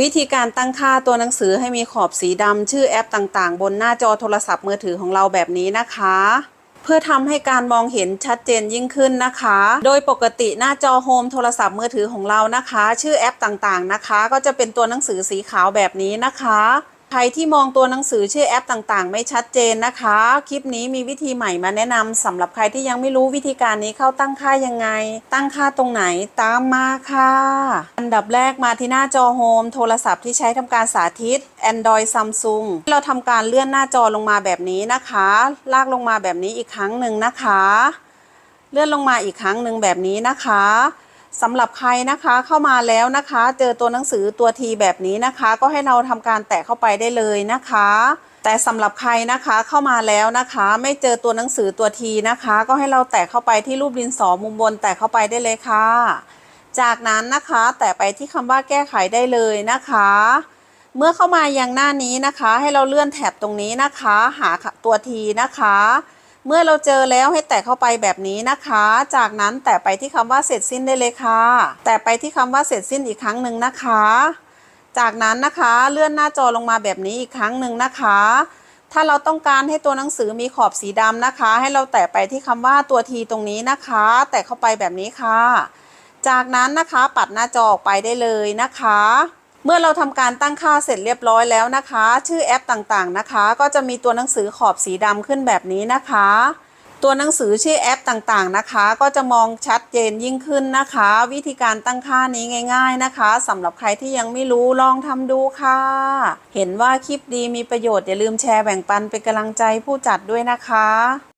วิธีการตั้งค่าตัวหนังสือให้มีขอบสีดำชื่อแอปต่างๆ บนหน้าจอโทรศัพท์มือถือของเราแบบนี้นะคะ เพื่อทำให้การมองเห็นชัดเจนยิ่งขึ้นนะคะ โดยปกติหน้าจอโฮมโทรศัพท์มือถือของเรานะคะ ชื่อแอปต่างๆนะคะ ก็จะเป็นตัวหนังสือสีขาวแบบนี้นะคะ ใครที่มองตัวหนังสือชื่อแอปต่างๆ ไม่ชัดเจนนะคะ คลิปนี้มีวิธีใหม่มาแนะนำสำหรับใครที่ยังไม่รู้วิธีการนี้เข้าตั้งค่ายังไง ตั้งค่าตรงไหนตามมาค่ะ อันดับแรกมาที่หน้าจอโฮมโทรศัพท์ที่ใช้ทำการสาธิต Android Samsung เราทำการเลื่อนหน้าจอลงมาแบบนี้นะคะ ลากลงมาแบบนี้อีกครั้งหนึ่งนะคะ เลื่อนลงมาอีกครั้งหนึ่งแบบนี้นะคะ สำหรับใครนะคะเข้ามาแล้วนะคะ เจอตัวหนังสือตัวทีแบบนี้นะคะ ก็ให้เราทำการแตะเข้าไปได้เลยนะคะ แต่สำหรับใครนะคะเข้ามาแล้วนะคะ ไม่เจอตัวหนังสือตัวทีนะคะ ก็ให้เราแตะเข้าไปที่รูปดินสอมุมบนแตะเข้าไปได้เลยค่ะ จากนั้นนะคะแตะไปที่คำว่าแก้ไขได้เลยนะคะ เมื่อเข้ามายังหน้านี้นะคะ ให้เราเลื่อนแถบตรงนี้นะคะ หาตัวทีนะคะ เมื่อเราเจอแล้วให้แตะเข้าไปแบบนี้นะคะ จากนั้นแตะไปที่คำว่าเสร็จสิ้นได้เลยค่ะ แตะไปที่คำว่าเสร็จสิ้นอีกครั้งหนึ่งนะคะ จากนั้นนะคะเลื่อนหน้าจอลงมาแบบนี้อีกครั้งหนึ่งนะคะ ถ้าเราต้องการให้ตัวหนังสือมีขอบสีดำนะคะ ให้เราแตะไปที่คำว่าตัวทีตรงนี้นะคะ แตะเข้าไปแบบนี้ค่ะ จากนั้นนะคะปัดหน้าจอออกไปได้เลยนะคะ เมื่อเราทำการตั้งค่าเสร็จเรียบร้อยแล้วนะคะ ชื่อแอปต่างๆนะคะ ก็จะมีตัวหนังสือขอบสีดำขึ้นแบบนี้นะคะ ตัวหนังสือชื่อแอปต่างๆนะคะ ก็จะมองชัดเจนยิ่งขึ้นนะคะ วิธีการตั้งค่านี้ง่าย ๆนะคะสำหรับใครที่ยังไม่รู้ลองทำดูค่ะ เห็นว่าคลิปดีมีประโยชน์อย่าลืมแชร์แบ่งปันเป็นกำลังใจผู้จัดด้วยนะคะ